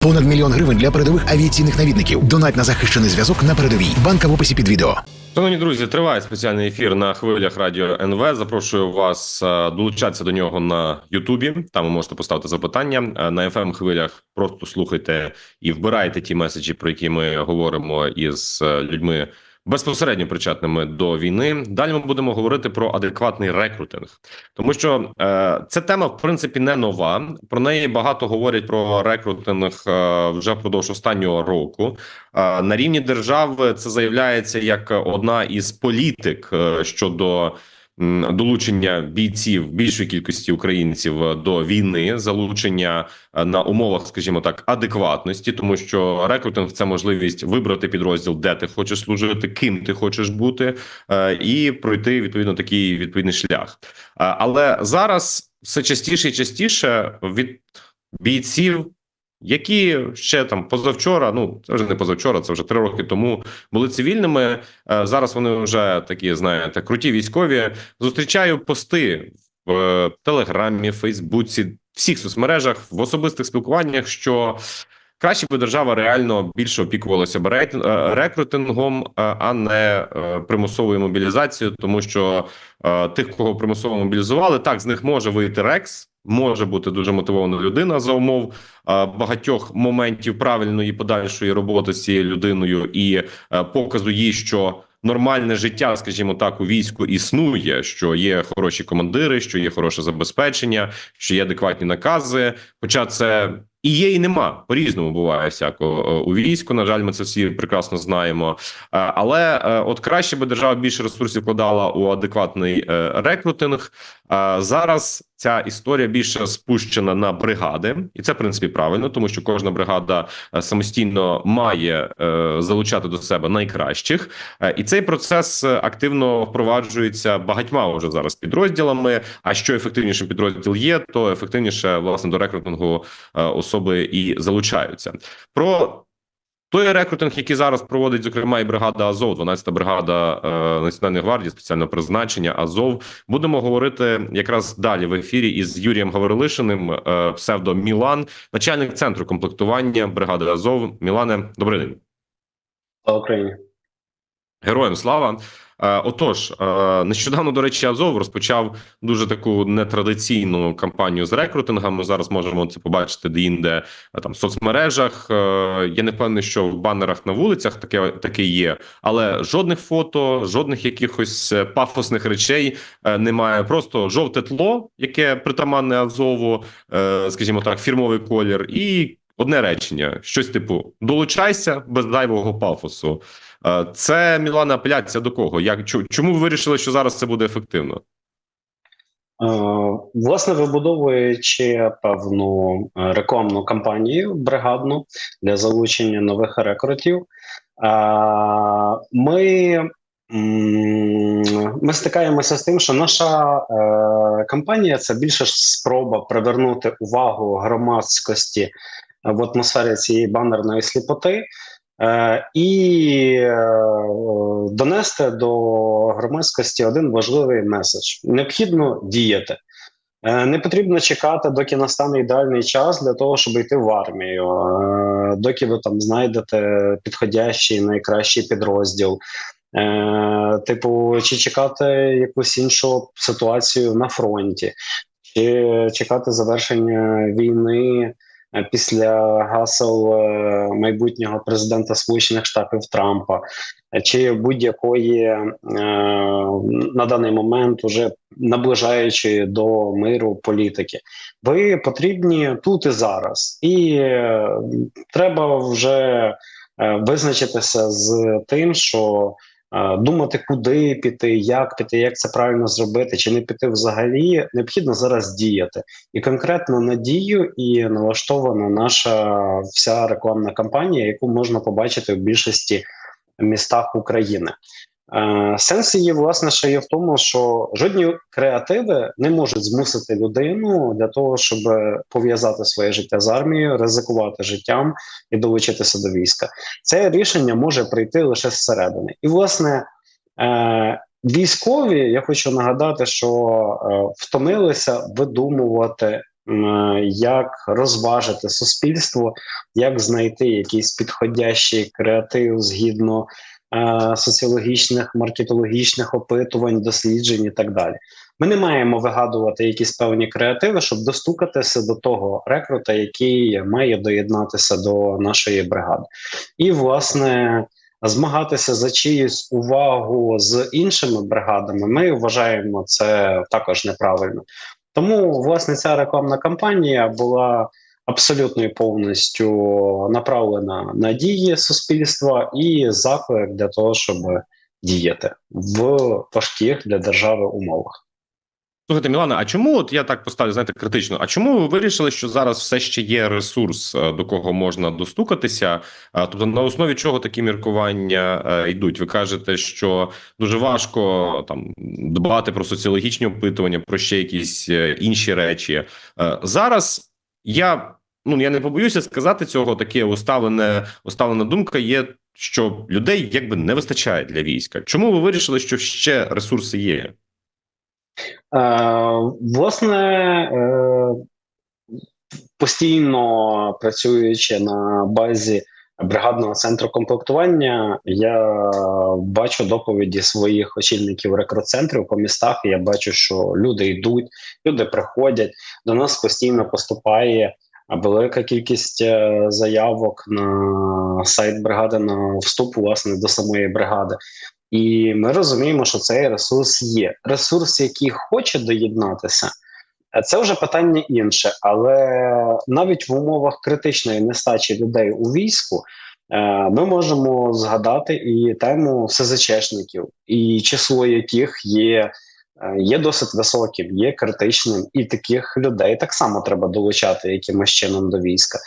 Понад мільйон гривень для передових авіаційних навідників. Донать на захищений зв'язок на передовій. Банка в описі під відео. Шановні друзі, триває спеціальний ефір на хвилях радіо НВ. Запрошую вас е, долучатися до нього на Ютубі. Там ви можете поставити запитання Е, на fm хвилях. Просто слухайте і вбирайте ті меседжі, про які ми говоримо із е, людьми безпосередньо причетними до війни. Далі ми будемо говорити про адекватний рекрутинг, тому що е, ця тема в принципі не нова. Про неї багато говорять про рекрутинг е, вже впродовж останнього року. Е, на рівні держави це заявляється як одна із політик е, щодо долучення бійців більшої кількості українців е, до війни, залучення е, на умовах, скажімо так, адекватності, тому що рекрутинг це можливість вибрати підрозділ, де ти хочеш служити, ким ти хочеш бути, е, і пройти відповідно такий відповідний шлях. Але зараз все частіше і частіше від бійців. Які ще там позавчора, ну це вже не позавчора, це вже три роки тому були цивільними. Е, Зараз вони вже такі, знаєте, круті військові. Зустрічаю пости в е, Телеграмі, Фейсбуці, всіх соцмережах, в особистих спілкуваннях, що краще би держава реально більше опікувалася б е, рекрутингом, е, а не е, примусовою мобілізацією, тому що тих, кого примусово мобілізували, так з них може вийти рекс. Може бути дуже мотивована людина за умов багатьох моментів правильної подальшої роботи з цією людиною і показу їй, що нормальне життя, скажімо так, у війську існує, що є хороші командири, що є хороше забезпечення, що є адекватні накази. Хоча це і є, і нема по різному буває всякого е, у війську. На жаль, ми це всі прекрасно знаємо. Е, Але е, от краще би держава більше ресурсів вкладала у адекватний рекрутинг. Зараз ця історія більше спущена на бригади, і це в принципі правильно, тому що кожна бригада е, самостійно має е, залучати до себе найкращих, Е, і цей процес активно впроваджується багатьма вже зараз підрозділами. А що ефективнішим підрозділ є, то ефективніше власне до рекрутингу особи і залучаються. Про той рекрутинг, який зараз проводить, зокрема, і бригада Азов, 12-та бригада е, Національної гвардії спеціального призначення Азов. Будемо говорити якраз далі в ефірі із Юрієм Гаврилишиним, е, псевдо Мілан, начальник центру комплектування бригади Азов. Мілане, добрий день. Слава Україні. Героям слава. Е, Отож, е, нещодавно, до речі, Азов розпочав дуже таку нетрадиційну кампанію з рекрутингом. Ми зараз можемо це побачити де-інде е, там в соцмережах. Я не впевнений, що в банерах на вулицях таке таке є, але жодних фото, жодних якихось пафосних речей немає. Просто жовте тло, яке притаманне Азову, скажімо так, фірмовий колір, і одне речення: щось типу: долучайся без зайвого пафосу. Е, Це Мілана апеляція до кого? Як чому ви вирішили, що зараз це буде ефективно? Е, Власне, вибудовуючи певну е, рекламну кампанію бригадну для залучення нових рекрутів, ми, ми стикаємося з тим, що наша кампанія це більше спроба привернути увагу громадськості в атмосфері цієї банерної сліпоти. Е, і е, донести до громадськості один важливий меседж: необхідно діяти. Е, Не потрібно чекати, доки настане ідеальний час для того, щоб йти в армію, доки ви там знайдете підходящий найкращий підрозділ. Типу, чи чекати якусь іншу ситуацію на фронті, чи чекати завершення війни після гасел е, майбутнього президента Сполучених Штатів Трампа, е, чи будь-якої е, на даний момент уже наближаючи до миру політики. Ви потрібні тут і зараз, і е, треба вже е, визначитися з тим, що е, думати, куди піти, як піти, як це правильно зробити, чи не піти взагалі, необхідно зараз діяти. І конкретно на дію і налаштована наша вся рекламна кампанія, яку можна побачити в більшості містах України. Е, Сенс її, власне, ще є в тому, що жодні креативи не можуть змусити людину для того, щоб пов'язати своє життя з армією, ризикувати життям і долучитися до війська. Це рішення може прийти лише зсередини. І, власне, е, військові, я хочу нагадати, що е, втомилися видумувати як розважити суспільство, як знайти якийсь підходящий креатив згідно соціологічних, маркетологічних опитувань, досліджень і так далі. Ми не маємо вигадувати якісь певні креативи, щоб достукатися до того рекрута, який має доєднатися до нашої бригади, і власне. Змагатися за чиюсь увагу з іншими бригадами, ми вважаємо це також неправильно. Тому власне ця рекламна кампанія була абсолютно і повністю направлена на дії суспільства і заклик для того, щоб діяти в важких для держави умовах. Слухайте, Мілана, а чому от я так поставлю, знаєте, критично? А чому ви вирішили, що зараз все ще є ресурс, е, до кого можна достукатися? Тобто, на основі чого такі міркування е, йдуть? Ви кажете, що дуже важко там дбати про соціологічні опитування, про ще якісь е, інші речі. Е, Зараз я ну я не побоюся сказати цього. Таке уставлене уставлена думка є. Що людей якби не вистачає для війська. Чому ви вирішили, що ще ресурси є? Е, власне, е, постійно працюючи на базі бригадного центру комплектування, я бачу доповіді своїх очільників рекрут-центрів по містах. І я бачу, що люди йдуть, люди приходять. До нас постійно поступає велика кількість е, заявок на сайт бригади на вступ власне до самої бригади. І ми розуміємо, що цей ресурс є. Ресурс, який хоче доєднатися, е, це вже питання інше. Але навіть в умовах критичної нестачі людей у війську е, ми можемо згадати і тему СЗЧшників, і число яких є. Е, Є досить високим, є критичним, і таких людей так само треба долучати якимось чином до війська.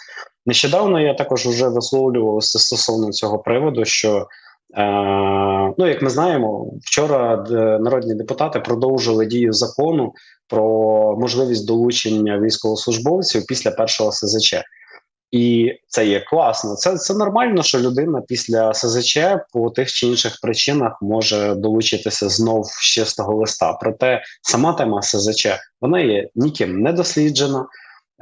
Нещодавно я також вже висловлювався стосовно цього приводу, що Е, ну, як ми знаємо, вчора народні депутати продовжили дію закону про можливість долучення військовослужбовців після першого СЗЧ. І це є класно. Це, це нормально, що людина після СЗЧ по тих чи інших причинах може долучитися знов з чистого листа. Проте сама тема СЗЧ вона є ніким не досліджена.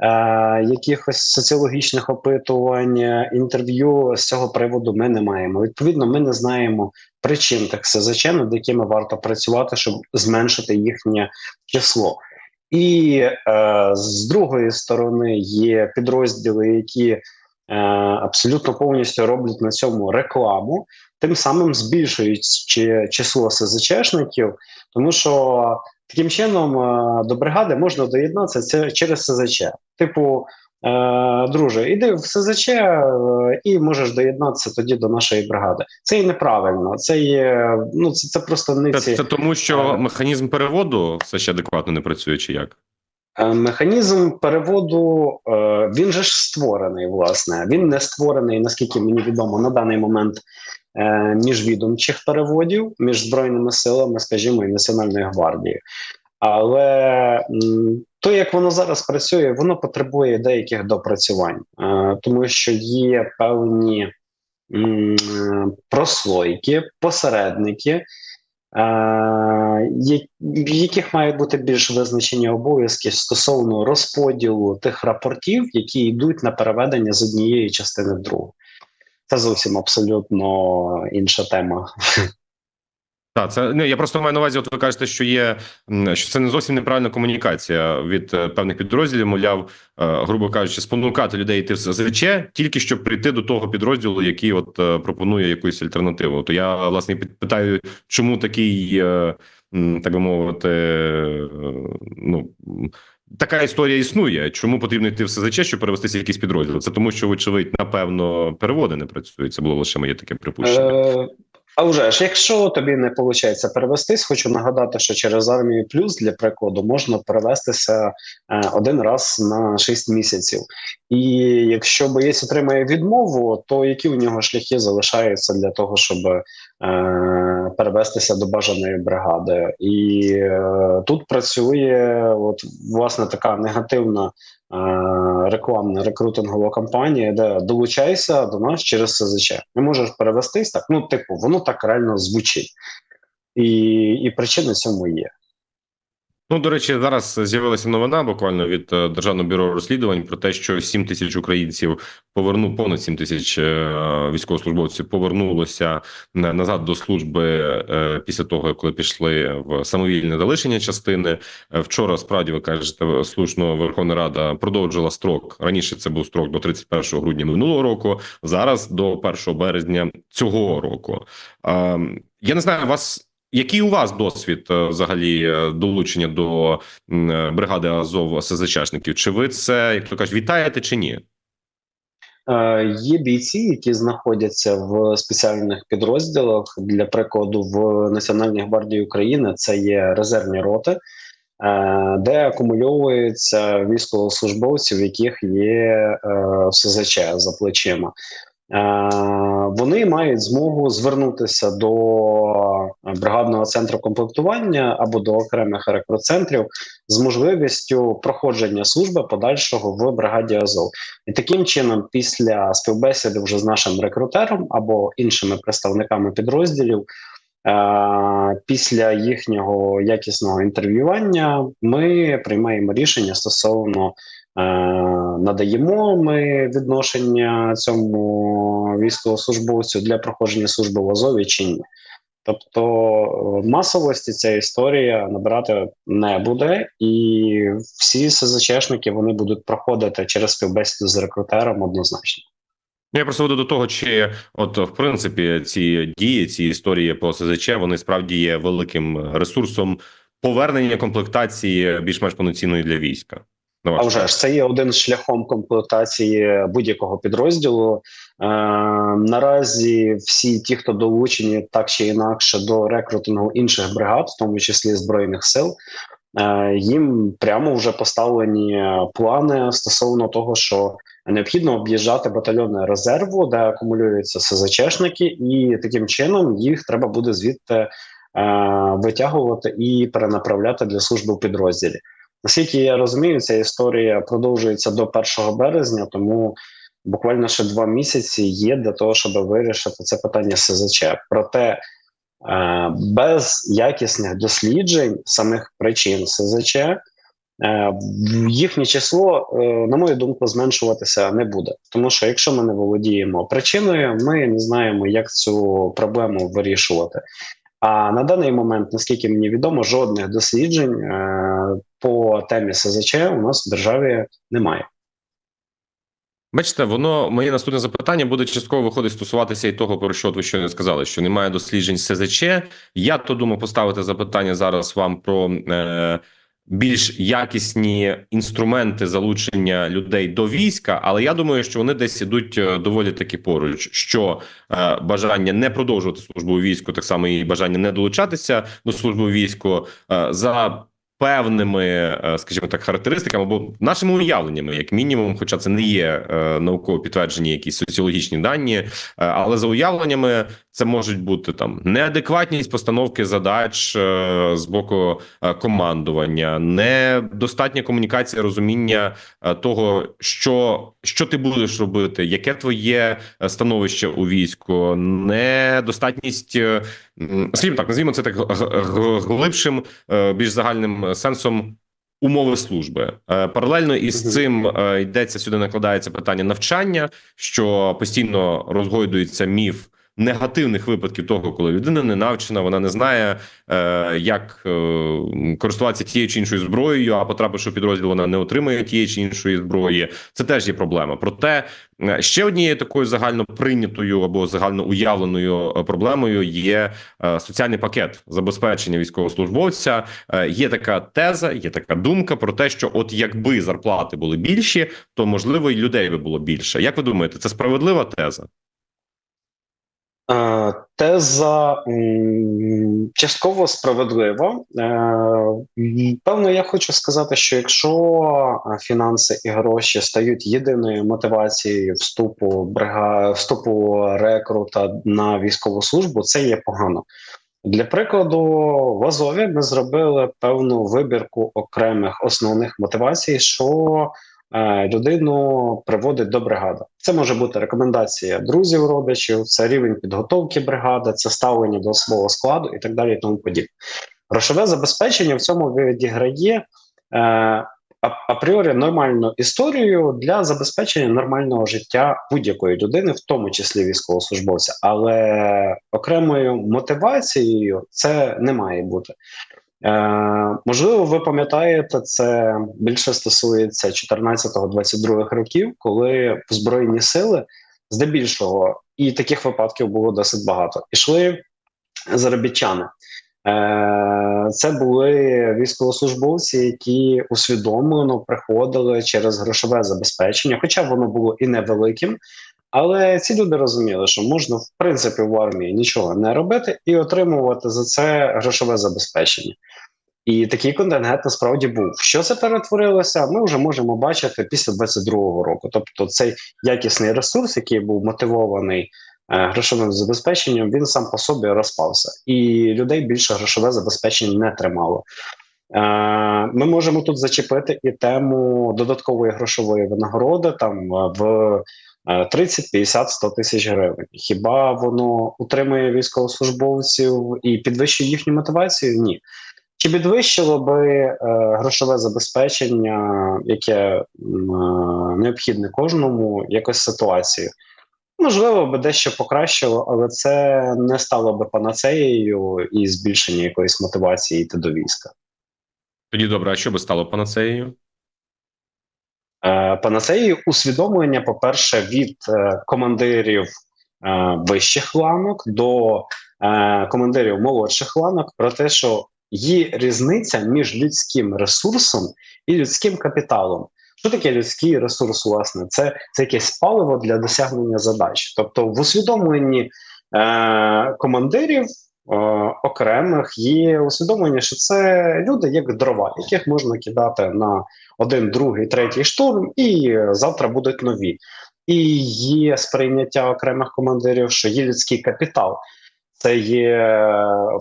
Е, якихось соціологічних опитувань, інтерв'ю з цього приводу ми не маємо. Відповідно, ми не знаємо причин тих СЗЧ, над якими варто працювати, щоб зменшити їхнє число. І е, з другої сторони є підрозділи, які е, абсолютно повністю роблять на цьому рекламу, тим самим збільшують чи- число СЗЧшників, тому що таким чином е, до бригади можна доєднатися через СЗЧ. Типу, друже, іди в СЗЧ е, і можеш доєднатися тоді до нашої бригади. Це і неправильно. Це є ну це, це просто Це, це тому, що Е. механізм переводу все ще адекватно не працює, чи як? Е, Механізм переводу е, він же ж створений, власне. Він не створений, наскільки мені відомо, на даний момент е, міжвідомчих переводів між збройними силами, скажімо, і Національною гвардією. Але то, як воно зараз працює, воно потребує деяких допрацювань, е, тому що є певні прослойки, посередники, е, в яких мають бути більш визначені обов'язки стосовно розподілу тих рапортів, які йдуть на переведення з однієї частини в другу. Це зовсім абсолютно інша тема. Так, це ну я просто маю на увазі. От ви кажете, що є що це не зовсім неправильна комунікація від е, певних підрозділів. Мовляв, е, грубо кажучи, спонукати людей йти в СЗЧ, тільки щоб прийти до того підрозділу, який от е, пропонує якусь альтернативу. То я власне пит- питаю, чому такий, так би мовити, ну. Така історія існує. Чому потрібно йти в СЗЧ, щоб перевестися в якийсь підрозділ? Це тому, що, вочевидь, напевно, переводи не працюють. Це було лише моє таке припущення. А вже ж, якщо тобі не виходить перевестись, хочу нагадати, що через армію плюс для прикладу можна перевестися е, один раз на 6 місяців. І якщо боєць отримає відмову, то які у нього шляхи залишаються для того, щоб перевестися до бажаної бригади? І е, тут працює от власне така негативна. е, Рекламна рекрутингова кампанія, де долучайся до нас через СЗЧ. Не можеш перевестись так. Ну, типу, воно так реально звучить, і, і причини цьому є. Ну, до речі, зараз з'явилася новина буквально від е, Державного бюро розслідувань про те, що 7 тисяч українців поверну понад 7 тисяч е, військовослужбовців повернулося назад до служби е, після того, коли пішли в самовільне залишення частини. Вчора справді ви кажете, слушно Верховна Рада продовжила строк. Раніше це був строк до 31 грудня минулого року. Зараз до 1 березня цього року. Е, Я не знаю, вас. Який у вас досвід е, взагалі е, долучення до е, бригади Азов СЗЧшників? Чи ви це, як то кажуть, вітаєте чи ні? Є бійці, які знаходяться в спеціальних підрозділах. Для прикладу, в Національній гвардії України це є резервні роти, де акумульовуються військовослужбовці, в яких є СЗЧ за плечима. Е, Вони мають змогу звернутися до бригадного центру комплектування або до окремих рекроцентрів з можливістю проходження служби подальшого в бригаді Азов. І таким чином, після співбесіди вже з нашим рекрутером або іншими представниками підрозділів, е- після їхнього якісного інтерв'ювання, ми приймаємо рішення стосовно. Е, Надаємо ми відношення цьому військовослужбовцю для проходження служби в Азові чи ні. Тобто е, масовості ця історія набирати не буде, і всі СЗЧшники вони будуть проходити через співбесіду з рекрутером однозначно. Я просто веду до того, чи от в принципі ці дії, ці історії по СЗЧ, вони справді є великим ресурсом повернення комплектації більш-менш повноцінної для війська. На А вже ж це є один з шляхом комплектації будь-якого підрозділу. Е, наразі всі ті, хто долучені так чи інакше до рекрутингу інших бригад, в тому числі збройних сил, е, їм прямо вже поставлені плани стосовно того, що необхідно об'їжджати батальйони резерву, де акумулюються СЗЧшники, і таким чином їх треба буде звідти е, витягувати і перенаправляти для служби в підрозділі. Наскільки я розумію, ця історія продовжується до 1 березня, тому буквально ще два місяці є для того, щоб вирішити це питання СЗЧ. Проте е, без якісних досліджень самих причин СЗЧ е, їхнє число, е, на мою думку, зменшуватися не буде. Тому що якщо ми не володіємо причиною, ми не знаємо, як цю проблему вирішувати. А на даний момент, наскільки мені відомо, жодних досліджень по темі СЗЧ у нас в державі немає. Бачите, воно моє наступне запитання буде частково виходить стосуватися і того, про що от ви щойно сказали, що немає досліджень СЗЧ. Я то думав поставити запитання зараз вам про е, більш якісні інструменти залучення людей до війська, але я думаю, що вони десь ідуть е, доволі таки поруч. Що е, бажання не продовжувати службу у війську, так само і бажання не долучатися до служби у війську е, за певними, е, скажімо так, характеристиками або нашими уявленнями, як мінімум, хоча це не є е, науково підтверджені якісь соціологічні дані, е, але за уявленнями це можуть бути там неадекватність постановки задач з боку командування, недостатня комунікація, розуміння того, що, що ти будеш робити, яке твоє становище у війську, недостатність. Скажімо так, назвімо це так глибшим, е, більш загальним сенсом умови служби. Е, Паралельно із цим е, йдеться сюди, накладається питання навчання, що постійно розгойдується міф. Негативних випадків того, коли людина не навчена, вона не знає, е, як е, користуватися тією чи іншою зброєю, а потрапивши в підрозділ, вона не отримує тієї чи іншої зброї. Це теж є проблема. Проте е, ще однією такою загально прийнятою або загально уявленою проблемою є соціальний пакет забезпечення військовослужбовця. Є така теза, є така думка про те, що от якби зарплати були більші, то можливо і людей би було більше. Як ви думаєте, це справедлива теза? Е, Теза частково справедлива. Е, Певно, я хочу сказати, що якщо е, фінанси і гроші стають єдиною мотивацією вступу брига... вступу рекрута на військову службу, це є погано. Для прикладу, в Азові ми зробили певну вибірку окремих основних мотивацій, що людину приводить до бригади. Це може бути рекомендація друзів, родичів, це рівень підготовки бригади, це ставлення до свого складу і так далі. І тому подібне. Грошове забезпечення в цьому відіграє е, апріорі нормальну історію для забезпечення нормального життя будь-якої людини, в тому числі військовослужбовця. Але окремою мотивацією це не має бути. Е, можливо, ви пам'ятаєте, це більше стосується 14-22 років, коли Збройні сили здебільшого, і таких випадків було досить багато. Ішли заробітчани. Е, Це були військовослужбовці, які усвідомлено приходили через грошове забезпечення, хоча воно було і невеликим. Але ці люди розуміли, що можна в принципі в армії нічого не робити і отримувати за це грошове забезпечення. І такий контингент насправді був. Що це перетворилося? Ми вже можемо бачити після 22-го року. Тобто, цей якісний ресурс, який був мотивований е, грошовим забезпеченням, він сам по собі розпався, і людей більше грошове забезпечення не тримало. Е, Ми можемо тут зачепити і тему додаткової грошової винагороди там е, в 30, 50, 100 тисяч гривень. Хіба воно утримує військовослужбовців і підвищує їхню мотивацію? Ні. Чи підвищило би е, грошове забезпечення, яке е, необхідне кожному, якось ситуацію? Можливо, би дещо покращило, але це не стало би панацеєю і збільшення якоїсь мотивації йти до війська. Тоді добре, а що би стало панацеєю? Е, Панацеєю усвідомлення, по-перше, від е, командирів е, вищих ланок до командирів молодших ланок про те, що є різниця між людським ресурсом і людським капіталом. Що таке людський ресурс? Власне, це, це якесь паливо для досягнення задач. Тобто, в усвідомленні е, командирів окремих є усвідомлення, що це люди як дрова, яких можна кидати на один, другий, третій штурм, і завтра будуть нові. І є сприйняття окремих командирів, що є людський капітал. Це є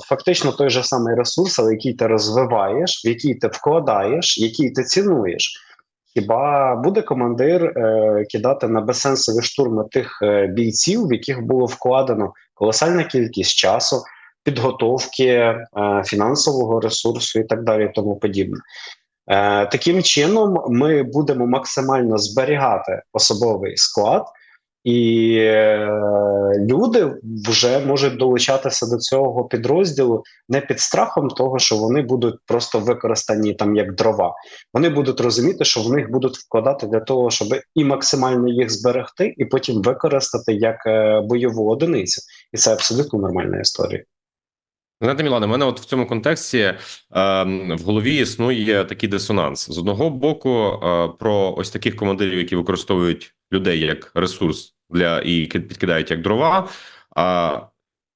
фактично той же самий ресурс, але який ти розвиваєш, в який ти вкладаєш, який ти цінуєш. Хіба буде командир е, кидати на безсенсові штурми тих е, бійців, в яких було вкладено колосальна кількість часу, підготовки, е, фінансового ресурсу і так далі, і тому подібне. Е, таким чином, ми будемо максимально зберігати особовий склад, і е, люди вже можуть долучатися до цього підрозділу не під страхом того, що вони будуть просто використані там як дрова. Вони будуть розуміти, що в них будуть вкладати для того, щоб і максимально їх зберегти, і потім використати як бойову одиницю. І це абсолютно нормальна історія. Знаєте, Мілане, у мене от в цьому контексті е, в голові існує такий дисонанс. З одного боку, е, про ось таких командирів, які використовують людей як ресурс для і ки- підкидають як дрова. А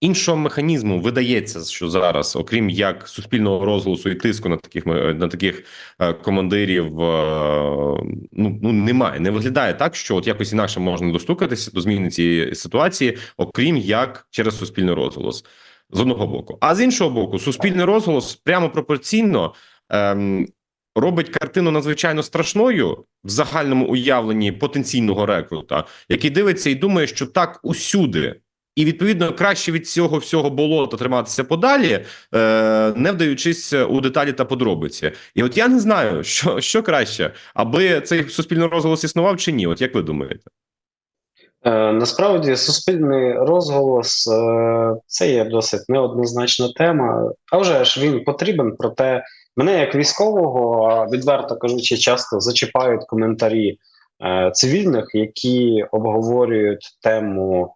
іншого механізму видається, що зараз, окрім як суспільного розголосу і тиску на таких на таких е, командирів, е, ну ну немає. Не виглядає так, що от якось інакше можна достукатися до зміни цієї ситуації, окрім як через суспільний розголос з одного боку. А з іншого боку, суспільний розголос прямо пропорційно ем, робить картину надзвичайно страшною в загальному уявленні потенційного рекрута, який дивиться і думає, що так усюди. І відповідно краще від цього всього болота триматися подалі, е, не вдаючись у деталі та подробиці. І от я не знаю, що, що краще, аби цей суспільний розголос існував чи ні. От як ви думаєте? Е, насправді суспільний розголос е, це є досить неоднозначна тема. А вже ж він потрібен. Проте мене як військового, відверто кажучи, часто зачіпають коментарі е, цивільних, які обговорюють тему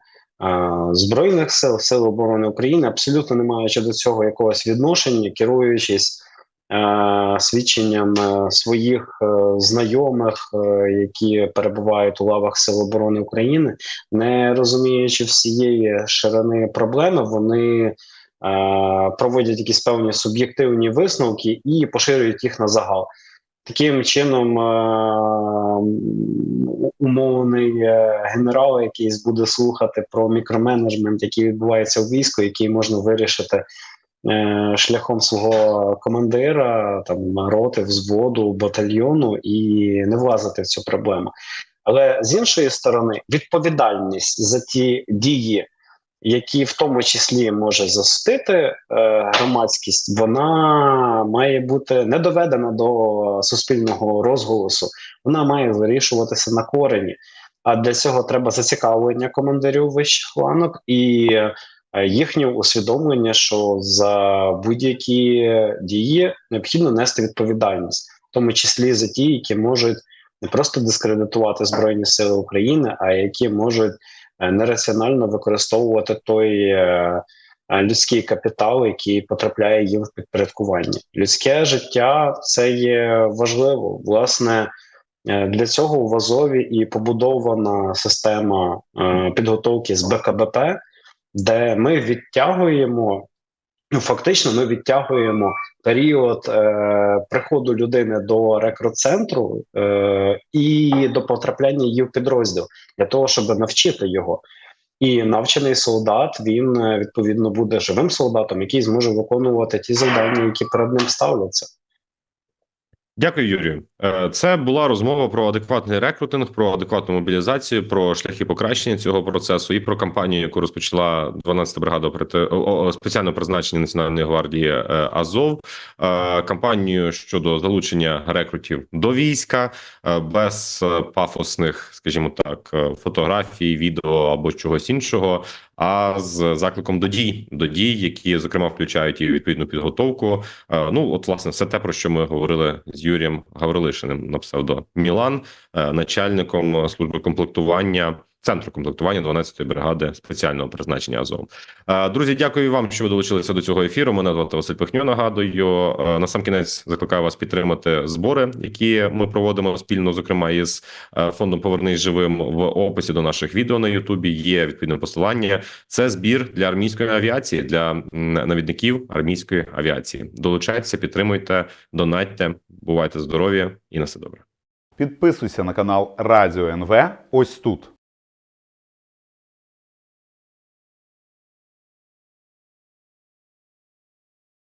збройних сил, сил оборони України, абсолютно не маючи до цього якогось відношення, керуючись. Е, Свідченням е, своїх е, знайомих, які перебувають у лавах Сил оборони України, не розуміючи всієї ширини проблеми, вони проводять якісь певні суб'єктивні висновки і поширюють їх на загал. Таким чином, умовний генерал, якийсь буде слухати про мікроменеджмент, який відбувається у війську, який можна вирішити шляхом свого командира, там роти, взводу, батальйону, і не влазити в цю проблему. Але з іншої сторони, відповідальність за ті дії, які в тому числі може засудити е, громадськість, вона має бути не доведена до суспільного розголосу. Вона має вирішуватися на корені. А для цього треба зацікавлення командирів вищих ланок і е, їхнє усвідомлення, що за будь-які дії необхідно нести відповідальність, в тому числі за ті, які можуть не просто дискредитувати Збройні Сили України, а які можуть е, нераціонально використовувати той е, е, людський капітал, який потрапляє їм в підпорядкування. Людське життя це є важливо. Власне, е, для цього в Азові і побудована система е, підготовки з БКБП, де ми відтягуємо. Ну, фактично, ми відтягуємо період е, приходу людини до рекрут-центру е, і до потрапляння її в підрозділ для того, щоб навчити його. І навчений солдат він е, відповідно буде живим солдатом, який зможе виконувати ті завдання, які перед ним ставляться. Дякую, Юрію. Е, Це була розмова про адекватний рекрутинг, про адекватну мобілізацію, про шляхи покращення цього процесу і про кампанію, яку розпочала 12-та бригада о- спеціально призначення Національної гвардії е, Азов. Е, Кампанію щодо залучення рекрутів до війська без пафосних, скажімо так, фотографій, відео або чогось іншого. А з закликом до дій, до дій, які зокрема включають і відповідну підготовку, Е, Ну, от, власне, все те, про що ми говорили з Юрієм Гаврилишиним на псевдо Мілан, е, начальником служби комплектування. Центру комплектування 12-ї бригади спеціального призначення Азов. Е, Друзі, дякую вам, що ви долучилися до цього ефіру. Мене звати Василь Пихньо. Нагадую, Е, на сам кінець закликаю вас підтримати збори, які ми проводимо спільно, зокрема із е, фондом Повернись живим в описі до наших відео на Ютубі. Є відповідне посилання. Це збір для армійської авіації, для навідників армійської авіації. Долучайтеся, підтримуйте, донатьте, бувайте здорові і на все добре. Підписуйся на канал Радіо НВ ось тут.